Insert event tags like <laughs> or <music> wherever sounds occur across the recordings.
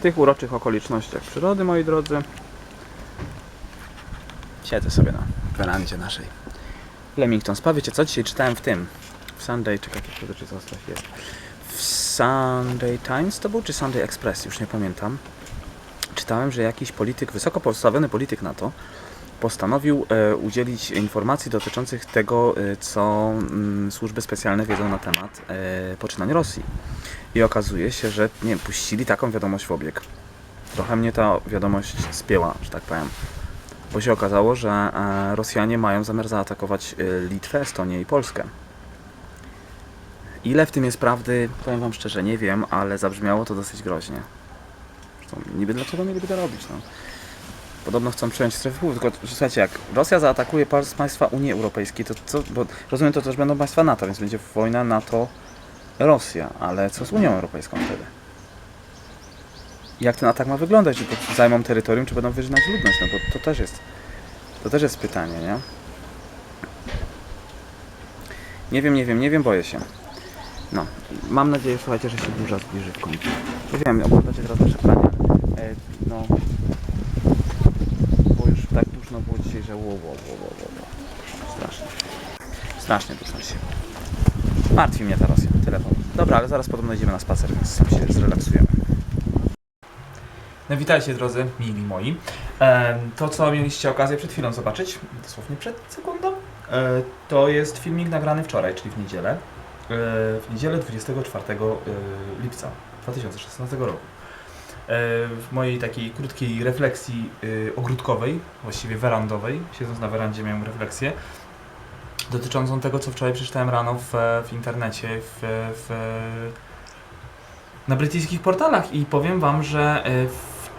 tych uroczych okolicznościach przyrody, moi drodzy, siedzę sobie na werandzie naszej Leamington Spa. Wiecie co? Dzisiaj czytałem w tym, w Sunday, czekajcie, to czy jest. W Sunday Times to był, czy Sunday Express, już nie pamiętam. Czytałem, że jakiś polityk, wysoko postawiony polityk NATO, postanowił e, udzielić informacji dotyczących tego, e, co mm, służby specjalne wiedzą na temat e, poczynań Rosji. I okazuje się, że nie puścili taką wiadomość w obieg. Trochę mnie ta wiadomość spięła, że tak powiem. Bo się okazało, że Rosjanie mają zamiar zaatakować Litwę, Estonię i Polskę. Ile w tym jest prawdy, powiem Wam szczerze, nie wiem, ale zabrzmiało to dosyć groźnie. Zresztą niby dlaczego mieliby to robić, no. Podobno chcą przejąć strefę wpływów, tylko słuchajcie, jak Rosja zaatakuje państwa Unii Europejskiej, to co, bo rozumiem, to też będą państwa NATO, więc będzie wojna NATO-Rosja, ale co z Unią Europejską wtedy? Jak ten atak ma wyglądać? Czy zajmą terytorium, czy będą wyżynać ludność? No bo to też jest, to też jest pytanie, nie? Nie wiem, nie wiem, nie wiem, boję się. No, mam nadzieję, słuchajcie, że się burza zbliży w końcu. Nie wiem, oglądacie teraz nasze. E, no, tak duszno było dzisiaj, że wo, wo, wo, wo, wo, wo. Strasznie. Strasznie duszno się. Martwi mnie ta Rosja. Powiem. Dobra, ale zaraz podobno idziemy na spacer, więc sam się zrelaksujemy. No witajcie drodzy, mili moi. To, co mieliście okazję przed chwilą zobaczyć, dosłownie przed sekundą, e, to jest filmik nagrany wczoraj, czyli w niedzielę. E, W niedzielę 24 e, lipca 2016 roku. E, W mojej takiej krótkiej refleksji e, ogródkowej, właściwie werandowej, siedząc na werandzie miałem refleksję dotyczącą tego, co wczoraj przeczytałem rano w, w internecie, w, w, na brytyjskich portalach i powiem Wam, że e, w,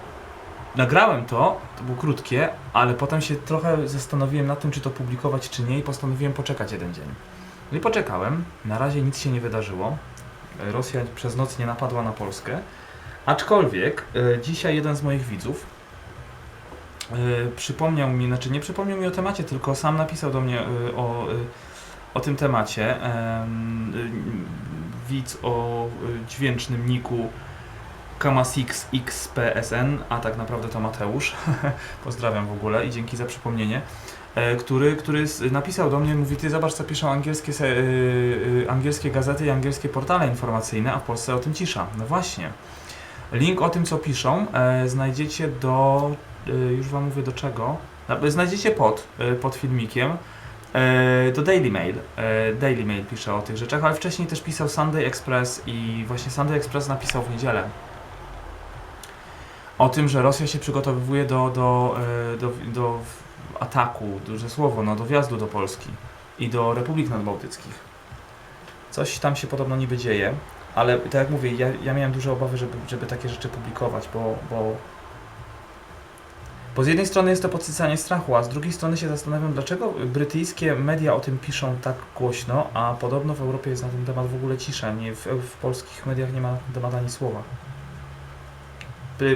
nagrałem to, to było krótkie, ale potem się trochę zastanowiłem nad tym, czy to publikować, czy nie i postanowiłem poczekać jeden dzień. No i poczekałem, na razie nic się nie wydarzyło. Rosja przez noc nie napadła na Polskę, aczkolwiek e, dzisiaj jeden z moich widzów e, przypomniał mi, znaczy nie przypomniał mi o temacie, tylko sam napisał do mnie e, o, e, o tym temacie. Em, y, Widz o y, dźwięcznym niku Kamasix a tak naprawdę to Mateusz. <laughs> Pozdrawiam w ogóle i dzięki za przypomnienie. E, Który, który napisał do mnie, mówi, ty zobacz co piszą angielskie, se, y, y, angielskie gazety i angielskie portale informacyjne, a w Polsce o tym cisza. No właśnie. Link o tym co piszą e, znajdziecie do, y, już wam mówię do czego, Na- znajdziecie pod, y, pod filmikiem. E, Do Daily Mail. E, Daily Mail pisze o tych rzeczach, ale wcześniej też pisał Sunday Express i właśnie Sunday Express napisał w niedzielę o tym, że Rosja się przygotowywuje do, do, e, do, do ataku, duże słowo, no, do wjazdu do Polski i do Republik Nadbałtyckich. Coś tam się podobno niby dzieje, ale tak jak mówię, ja, ja miałem duże obawy, żeby, żeby takie rzeczy publikować, bo, bo bo z jednej strony jest to podsycanie strachu, a z drugiej strony się zastanawiam, dlaczego brytyjskie media o tym piszą tak głośno, a podobno w Europie jest na ten temat w ogóle cisza. Nie, w, w polskich mediach nie ma na ten temat ani słowa.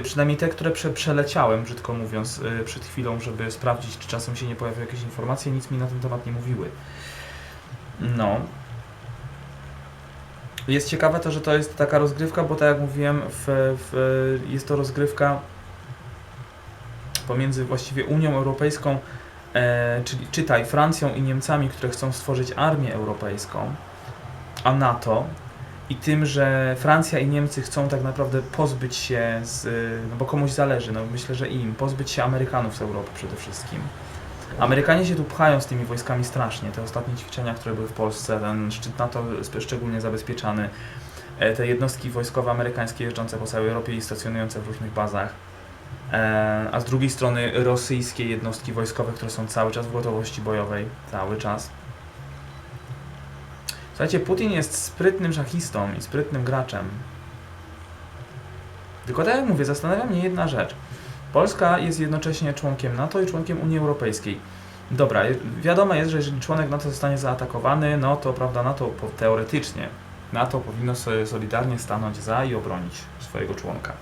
Przynajmniej te, które prze, przeleciałem, brzydko mówiąc, yy, przed chwilą, żeby sprawdzić, czy czasem się nie pojawią jakieś informacje, nic mi na ten temat nie mówiły. No. Jest ciekawe to, że to jest taka rozgrywka, bo tak jak mówiłem, w, w, jest to rozgrywka pomiędzy właściwie Unią Europejską, e, czyli czytaj Francją i Niemcami, które chcą stworzyć armię europejską, a NATO i tym, że Francja i Niemcy chcą tak naprawdę pozbyć się z, no bo komuś zależy, no myślę, że im, pozbyć się Amerykanów z Europy przede wszystkim. Amerykanie się tu pchają z tymi wojskami strasznie. Te ostatnie ćwiczenia, które były w Polsce, ten szczyt NATO szczególnie zabezpieczany, e, te jednostki wojskowe amerykańskie jeżdżące po całej Europie i stacjonujące w różnych bazach. E, a z drugiej strony rosyjskie jednostki wojskowe, które są cały czas w gotowości bojowej, cały czas. Słuchajcie, Putin jest sprytnym szachistą i sprytnym graczem. Tylko tak jak mówię, zastanawia mnie jedna rzecz. Polska jest jednocześnie członkiem NATO i członkiem Unii Europejskiej. Dobra, wiadomo jest, że jeżeli członek NATO zostanie zaatakowany, no to prawda, NATO teoretycznie NATO powinno sobie solidarnie stanąć za i obronić swojego członka.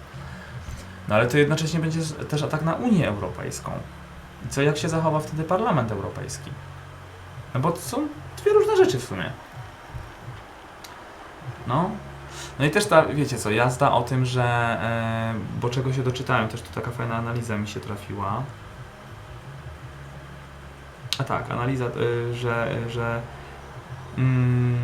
No ale to jednocześnie będzie też atak na Unię Europejską. I co, jak się zachowa wtedy Parlament Europejski? No bo to są dwie różne rzeczy w sumie. No, No i też ta, wiecie co, jazda o tym, że, e, bo czego się doczytałem, też tu taka fajna analiza mi się trafiła. A tak, analiza, y, że, że, mm,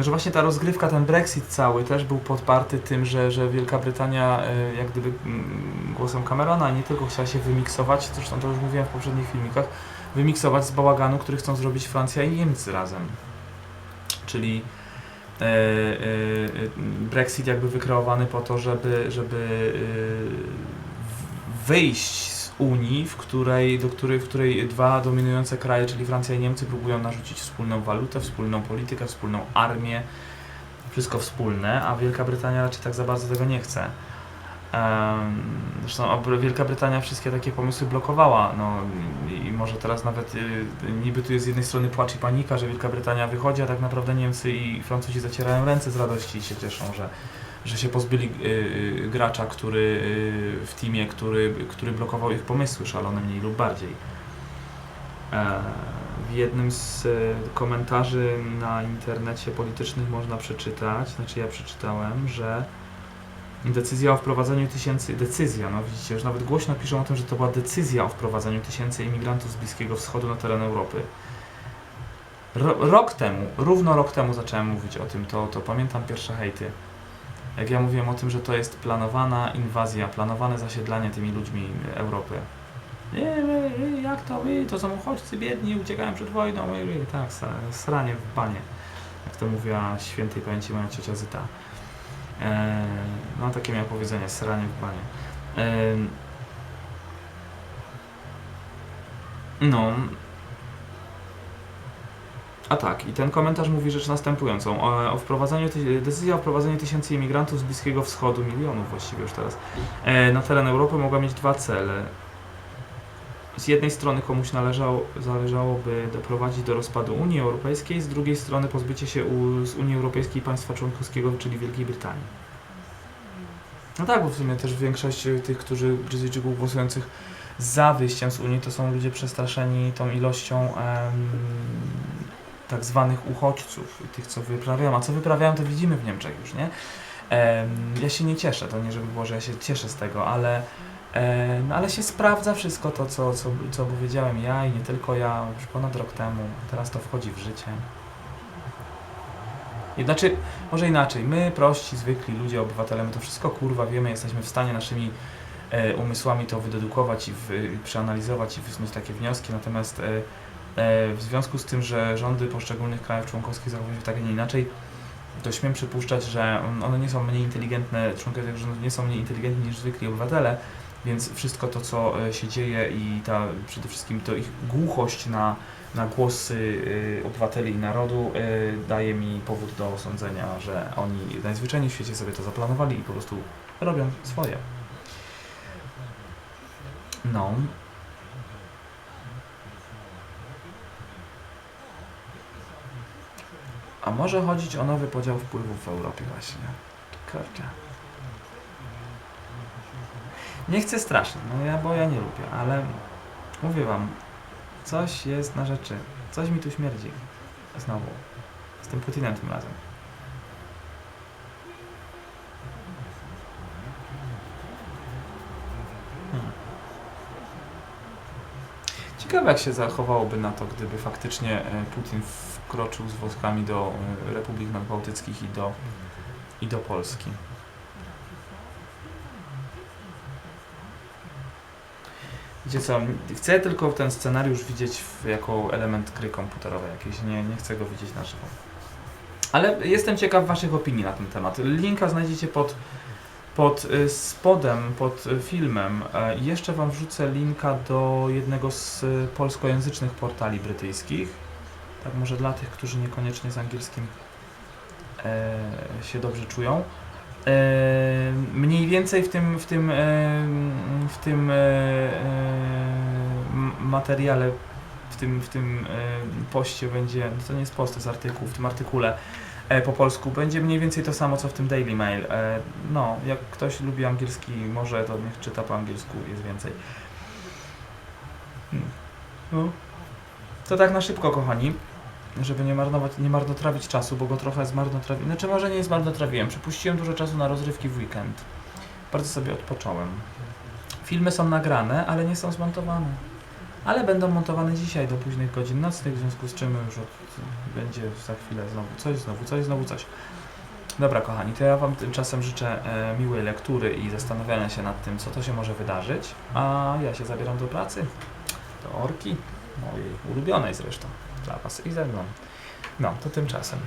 że właśnie ta rozgrywka, ten Brexit cały też był podparty tym, że, że Wielka Brytania y, jak gdyby mm, głosem Camerona nie tylko chciała się wymiksować, zresztą to już mówiłem w poprzednich filmikach, wymiksować z bałaganu, który chcą zrobić Francja i Niemcy razem. Czyli e, e, e, Brexit jakby wykreowany po to, żeby, żeby e, wyjść z Unii, w której, do której, w której dwa dominujące kraje, czyli Francja i Niemcy, próbują narzucić wspólną walutę, wspólną politykę, wspólną armię, wszystko wspólne, a Wielka Brytania raczej tak za bardzo tego nie chce. Zresztą Wielka Brytania wszystkie takie pomysły blokowała. No, I może teraz nawet y, niby tu jest z jednej strony płacz i panika, że Wielka Brytania wychodzi, a tak naprawdę Niemcy i Francuzi zacierają ręce z radości i się cieszą, że, że się pozbyli y, y, gracza, który w teamie, który, który blokował ich pomysły szalone mniej lub bardziej. E, W jednym z komentarzy na internecie politycznych można przeczytać, znaczy ja przeczytałem, że Decyzja o wprowadzeniu tysięcy, decyzja, no widzicie, już nawet głośno piszą o tym, że to była decyzja o wprowadzeniu tysięcy imigrantów z Bliskiego Wschodu na teren Europy. Ro, rok temu, równo rok temu zacząłem mówić o tym, to, to pamiętam pierwsze hejty. Jak ja mówiłem o tym, że to jest planowana inwazja, planowane zasiedlanie tymi ludźmi Europy. Nie, nie, jak to wy, to są uchodźcy biedni, uciekają przed wojną, tak, sranie w banie. Jak to mówiła świętej pamięci moja ciocia Zyta. Eee, no takie miał powiedzenie, sranie w banie. No. A tak, i ten komentarz mówi rzecz następującą. O, o wprowadzaniu, ty- decyzja o wprowadzeniu tysięcy imigrantów z Bliskiego Wschodu, milionów właściwie już teraz, e, na teren Europy mogła mieć dwa cele. Z jednej strony komuś należało, zależałoby doprowadzić do rozpadu Unii Europejskiej, z drugiej strony pozbycie się u, z Unii Europejskiej państwa członkowskiego, czyli Wielkiej Brytanii. No tak, bo w sumie też większość tych, którzy Brytyjczyków głosujących za wyjściem z Unii, to są ludzie przestraszeni tą ilością em, tak zwanych uchodźców, tych co wyprawiają. A co wyprawiają, to widzimy w Niemczech już, nie? Em, ja się nie cieszę, to nie żeby było, że ja się cieszę z tego, ale, e, no, ale się sprawdza wszystko to, co, co, co powiedziałem ja i nie tylko ja już ponad rok temu. Teraz to wchodzi w życie. I Znaczy, może inaczej, my prości, zwykli ludzie, obywatele, my to wszystko kurwa wiemy, jesteśmy w stanie naszymi e, umysłami to wydedukować i w, przeanalizować i wysnuć takie wnioski, natomiast e, e, w związku z tym, że rządy poszczególnych krajów członkowskich zachowują się tak, a nie inaczej, to śmiem przypuszczać, że one nie są mniej inteligentne, członkowie tych rządów nie są mniej inteligentni niż zwykli obywatele, więc wszystko to, co e, się dzieje i ta przede wszystkim to ich głuchość na, na głosy y, obywateli i narodu y, daje mi powód do sądzenia, że oni najzwyczajniej w świecie sobie to zaplanowali i po prostu robią swoje. No. A może chodzić o nowy podział wpływów w Europie właśnie. Kurczę. Nie chcę strasznie, no ja, bo ja nie lubię, ale mówię wam, coś jest na rzeczy. Coś mi tu śmierdzi. Znowu. Z tym Putinem tym razem. Hmm. Ciekawe jak się zachowałoby na to, gdyby faktycznie e, Putin wkroczył z wojskami do e, Republik Nadbałtyckich i do, i do Polski. Wiecie co, chcę tylko ten scenariusz widzieć jako element gry komputerowej jakiejś, nie, nie chcę go widzieć na żywo. Ale jestem ciekaw waszych opinii na ten temat. Linka znajdziecie pod, pod y, spodem, pod filmem. E, Jeszcze wam wrzucę linka do jednego z polskojęzycznych portali brytyjskich. Tak może dla tych, którzy niekoniecznie z angielskim e, się dobrze czują. Mniej więcej w tym, w tym, w tym e, e, materiale, w tym, w tym poście będzie, to nie jest post, to jest artykuł, w tym artykule e, po polsku będzie mniej więcej to samo, co w tym Daily Mail. No, jak ktoś lubi angielski, może to niech czyta po angielsku, jest więcej. Hmm. No. To tak na szybko, kochani. Żeby nie marnować, nie marnotrawić czasu, bo go trochę zmarnotrawiłem. Znaczy może nie zmarnotrawiłem, przepuściłem dużo czasu na rozrywki w weekend. Bardzo sobie odpocząłem. Filmy są nagrane, ale nie są zmontowane. Ale będą montowane dzisiaj do późnych godzin nocnych, w związku z czym już od, będzie za chwilę znowu coś, znowu coś, znowu coś. Dobra, kochani, to ja Wam tymczasem życzę e, miłej lektury i zastanawiania się nad tym, co to się może wydarzyć. A ja się zabieram do pracy. Do orki, mojej ulubionej zresztą, dla Was i ze mną. No, to tymczasem.